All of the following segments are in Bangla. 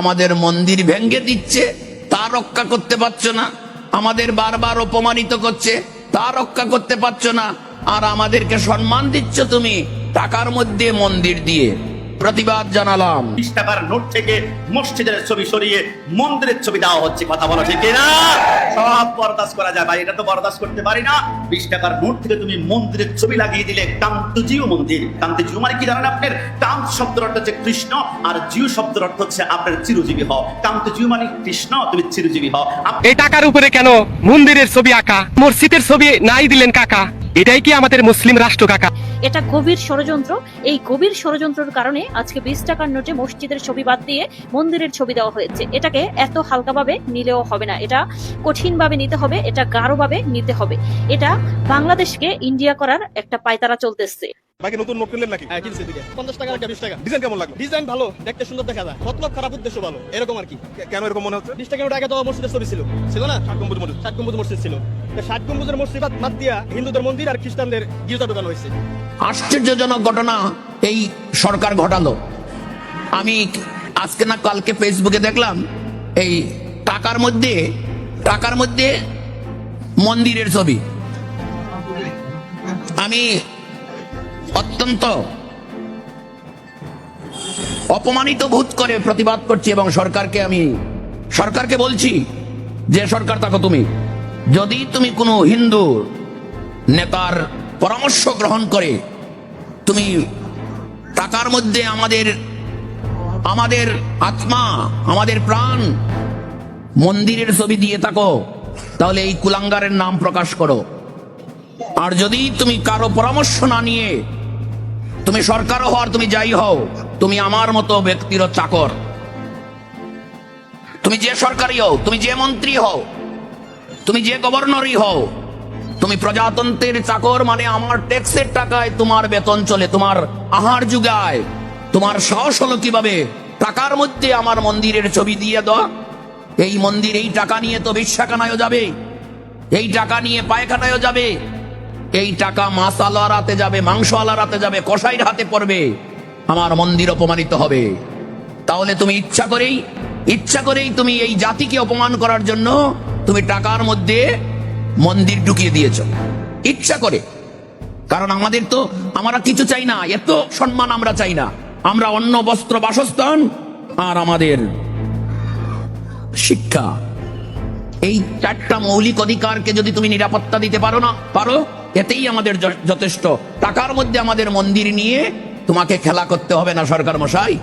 আমাদের মন্দির ভেঙ্গে দিচ্ছে, তা রক্ষা করতে পারছ না। আমাদের বারবার অপমানিত করছে, তা রক্ষা করতে পারছ না। আর আমাদেরকে সম্মান দিচ্ছ তুমি টাকার মধ্যে মন্দির দিয়ে। প্রতিবাদ জানালাম। বিশ টাকার নোট থেকে মসজিদের ছবি সরিয়ে মন্দিরের ছবি দেওয়া হচ্ছে কথা বলা ঠিক না সব বরদাস্ত করা যায় ভাই এটা তো বরদাস্ত করতে পারি না। বিশ টাকার নোট থেকে তুমি মন্দিরের ছবি লাগিয়ে দিলে কান্তজিও মন্দির। কান্তজিও মানে কি জানেন আপনার? কান্ত শব্দের অর্থ হচ্ছে কৃষ্ণ আর জিও শব্দের অর্থ হচ্ছে আপনার চিরজীবী হও কান্তজিও মানে কৃষ্ণ তুমি চিরজীবী হও। এই টাকার উপরে কেন মন্দিরের ছবি আঁকা? মসজিদের ছবি নাই দিলেন কাকা। এটাই কি আমাদের মুসলিম রাষ্ট্র কাকা? এটা গভীর ষড়যন্ত্র। এই গভীর ষড়যন্ত্রের কারণে আজকে বিশ টাকার নোটে মসজিদের ছবি বাদ দিয়ে মন্দিরের ছবি দেওয়া হয়েছে। এটাকে এত হালকাভাবে নিলেও হবে না। এটা কঠিনভাবে নিতে হবে, এটা গাঢ়ভাবে নিতে হবে। এটা বাংলাদেশকে ইন্ডিয়া করার একটা পায়তারা চলতেছে। বাকি নতুন নোট কিনলেন নাকি? হ্যাঁ কিনছি দুইটা। পঞ্চাশ টাকা একটা বিশ টাকা। ডিজাইন কেমন লাগল? ডিজাইন ভালো দেখতে সুন্দর দেখা যায়। মতলব খারাপ উদ্দেশ্য ভালো এরকম আর কি। কেন এরকম মনে হচ্ছে? বিশ টাকা আগে তো মসজিদের ছবি ছিল। ছিল না? ষাট গম্বুজ মসজিদ। ষাট গম্বুজ মসজিদ ছিল। ষাট গম্বুজের মসজিদ বাদ- বাদ দিয়া হিন্দুদের মন্দির আর খ্রিস্টানদের গির্জা ঢোকানো হয়েছে। আশ্চর্যজনক ঘটনা এই সরকার ঘটালো। আমি আজকে না কালকে ফেসবুকে দেখলাম এই টাকার মধ্যে টাকার মধ্যে মন্দিরের ছবি। আমি অত্যন্ত অপমানিত বোধ করে প্রতিবাদ করছি এবং সরকারকে আমি, সরকারকে বলছি যে সরকার থাকো তুমি। যদি তুমি কোনো হিন্দু নেতার পরামর্শ গ্রহণ করে, তুমি টাকার মধ্যে আমাদের আমাদের আত্মা, আমাদের প্রাণ মন্দিরের ছবি দিয়ে থাকো, তাহলে এই কুলাঙ্গারের নাম প্রকাশ করো। আর যদি তুমি কারও পরামর্শ না নিয়ে তুমি সরকারও হও আর তুমি যাই হও, তুমি আমার মতো ব্যক্তির চাকর। তুমি যে সরকারি হও, তুমি যে মন্ত্রী হও, তুমি যে গভর্নরই হও, তুমি প্রজাতন্ত্রের চাকর মানে আমার ট্যাক্সের টাকায় তোমার বেতন চলে, তোমার আহার যুগায়, তোমার সাহস হলো কীভাবে? টাকার মধ্যে আমার মন্দিরের ছবি দিয়ে দাও। এই মন্দির এই টাকা নিয়ে তো বিশ্বাখানায়ও যাবে, এই টাকা নিয়ে পায়খানায়ও যাবে এই টাকা মাছ আলার হাতে যাবে মাংস আলার হাতে যাবে কসাইর হাতে পড়বে। আমার মন্দির অপমানিত হবে। তাহলে তুমি ইচ্ছা করেই ইচ্ছা করেই তুমি এই জাতিকে অপমান করার জন্য তুমি টাকার মধ্যে মন্দির ঢুকিয়ে দিয়েছ। ইচ্ছা করে। কারণ আমাদের তো, আমরা কিছু চাই না, এত সম্মান আমরা চাই না। আমরা অন্ন, বস্ত্র, বাসস্থান আর আমাদের শিক্ষা। এই চারটা মৌলিক অধিকারকে যদি তুমি নিরাপত্তা দিতে পারো না, পারো এতেই আমাদের যথেষ্ট। টাকার মধ্যে আমাদের মন্দির নিয়ে তোমাকে খেলা করতে হবে না, সরকার মশাই।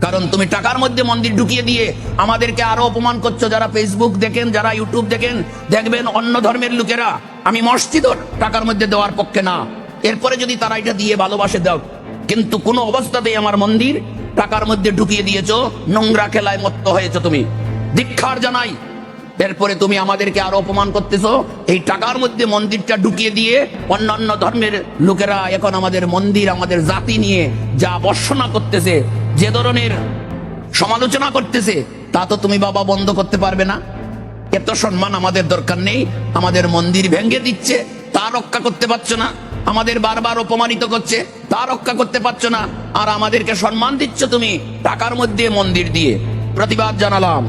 কারণ তুমি টাকার মধ্যে মন্দির ঢুকিয়ে দিয়ে আমাদেরকে আরও অপমান করছ। যারা ফেসবুক দেখেন, যারা ইউটিউব দেখেন, দেখবেন অন্য ধর্মের লোকেরা। আমি মসজিদও টাকার মধ্যে দেওয়ার পক্ষে না। এরপরে যদি তারা এটা দিয়ে ভালোবাসে, দাও। কিন্তু কোনো অবস্থাতেই আমার মন্দির টাকার মধ্যে ঢুকিয়ে দিয়েছ, নোংরা খেলায় মত্ত হয়েছ তুমি। দীক্ষার জানাই। এরপরে তুমি আমাদেরকে আরও অপমান করতেছো। এই টাকার মধ্যে মন্দিরটা ঢুকিয়ে দিয়ে অন্যান্য ধর্মের লোকেরা এখন আমাদের মন্দির, আমাদের জাতি নিয়ে যা বর্ষনা করতেছে, যে ধরনের সমালোচনা করতেছে, তা তো তুমি বাবা বন্ধ করতে পারবে না। এত সম্মান আমাদের দরকার নেই। আমাদের মন্দির ভেঙ্গে দিচ্ছে, তা রক্ষা করতে পারছ না। আমাদের বারবার অপমানিত করছে, তা রক্ষা করতে পারছ না। আর আমাদেরকে সম্মান দিচ্ছ তুমি টাকার মধ্যে মন্দির দিয়ে। প্রতিবাদ জানালাম।